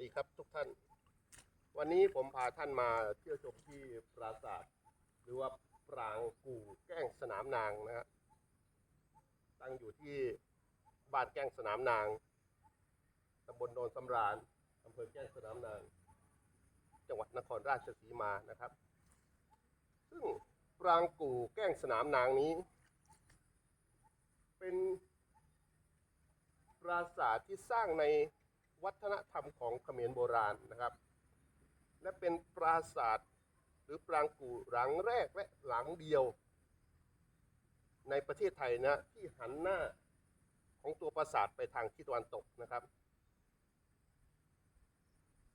ดีครับทุกท่าน วันนี้ผมพาท่านมาเที่ยวชมที่ปราสาทหรือว่าปรางกู่แก้งสนามนางนะฮะตั้งอยู่ที่บ้านแก้งสนามนางตำบลโนนสำราญอำเภอแก้งสนามนาง จังหวัดนครราชสีมานะครับ ซึ่งปรางกู่แก้งสนามนางนี้ เป็นปราสาทที่สร้างใน วัฒนธรรมของเขมรโบราณนะครับ และเป็นปราสาทหรือปรางกู่หลังแรกและหลังเดียว ในประเทศไทยนะที่หันหน้าของตัวปราสาทไปทางทิศตะวันตกนะครับ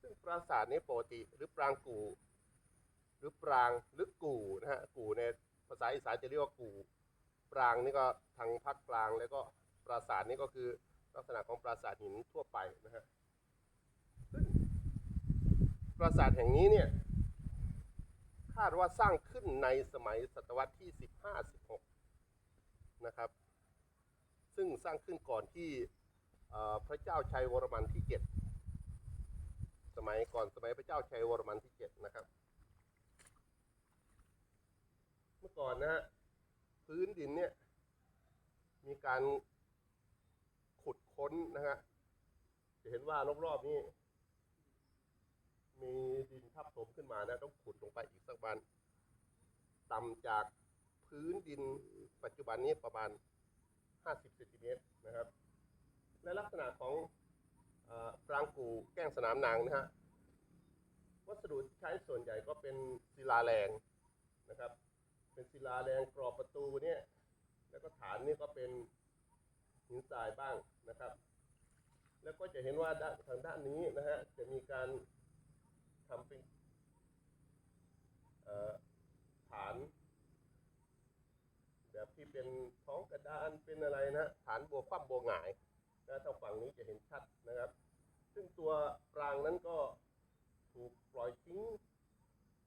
ซึ่งปราสาทนี้ปกติหรือปรางกู่ หรือปรางหรือกู่นะฮะกู่ในภาษาอีสานจะเรียกว่ากู่ ปรางนี่ก็ทางภาคกลางแล้วก็ปราสาทนี่ก็คือ ลักษณะของปราสาทหินทั่วไปนะฮะซึ่งปราสาทแห่งนี้เนี่ยคาดว่าสร้างขึ้นในสมัยศตวรรษที่ 15-16 นะครับ ซึ่งสร้างขึ้นก่อนที่พระเจ้าชัยวรมันที่ 7 สมัยก่อนสมัยพระเจ้าชัยวรมันที่ 7 นะครับ เมื่อก่อนนะฮะพื้นดินเนี่ยมีการ ค้นนะฮะจะเห็นว่ารอบๆนี้ มีดินทับถมขึ้นมานะต้องขุดลงไปอีกสักประมาณต่ำจากพื้นดินปัจจุบันนี้ประมาณ 50เซนติเมตรนะครับ และลักษณะของปรางกูแก้งสนามนางนะฮะวัสดุที่ใช้ส่วนใหญ่ก็เป็นศิลาแรงนะครับ เป็นศิลาแรงกรอบประตูเนี่ย แล้วก็ฐานนี่ก็เป็น หินทรายบ้างนะครับ แล้วก็จะเห็นว่าด้านทางด้านนี้นะฮะจะมีการทำเป็นฐานแบบที่เป็นท้องกระดานเป็นอะไรนะฐานบัวคว่ำบัวหงายนะทางฝั่งนี้จะเห็นชัดนะครับ ซึ่งตัวปรางนั้นก็ถูกปล่อยทิ้ง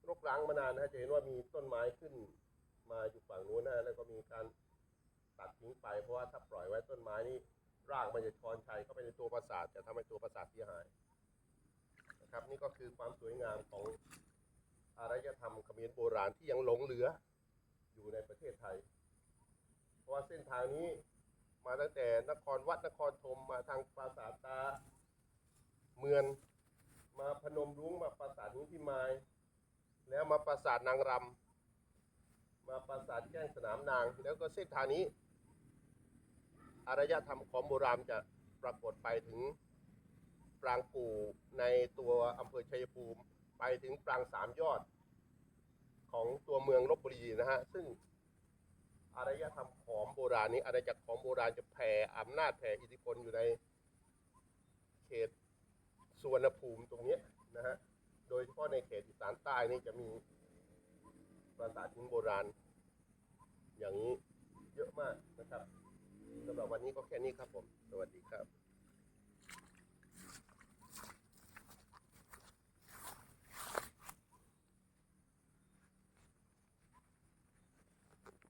รกร้างมานานนะฮะจะเห็นว่ามีต้นไม้ขึ้นมาอยู่ฝั่งนู้นนะแล้วก็มีการ ตัดทิ้งไปเพราะว่าถ้าปล่อยไว้ต้นไม้นี่รากมันจะชอนชัยเข้าไปในตัวปราสาทจะทำให้ตัวปราสาทเสียหายนะครับ นี่ก็คือความสวยงามของอารยธรรมเขมรโบราณที่ยังหลงเหลืออยู่ในประเทศไทย เพราะว่าเส้นทางนี้มาตั้งแต่นครวัดนครธมมาทางปราสาทตาเมืองมาพนมรุ้งมาปราสาทนุพิมาย แล้วมาปราสาทนางรำมาปราสาทแก้งสนามนาง แล้วก็เส้นทางนี้ อารยธรรมของโบราณจะปรากฏไปถึงปรางกู่ในตัวอำเภอชัยภูมิ ไปถึงปรางสามยอด ของตัวเมืองลบบุรีนะฮะ ซึ่งอารยธรรมของโบราณนี้อาณาจักรของโบราณจะแผ่อำนาจแผ่อิทธิพลอยู่ในเขตสุวรรณภูมิตรงนี้นะฮะ โดยเฉพาะในเขตอีสานใต้นี่จะมีปราสาทหินโบราณ อย่างนี้เยอะมากนะครับ สำหรับวันนี้ก็แค่นี้ครับผม สวัสดีครับ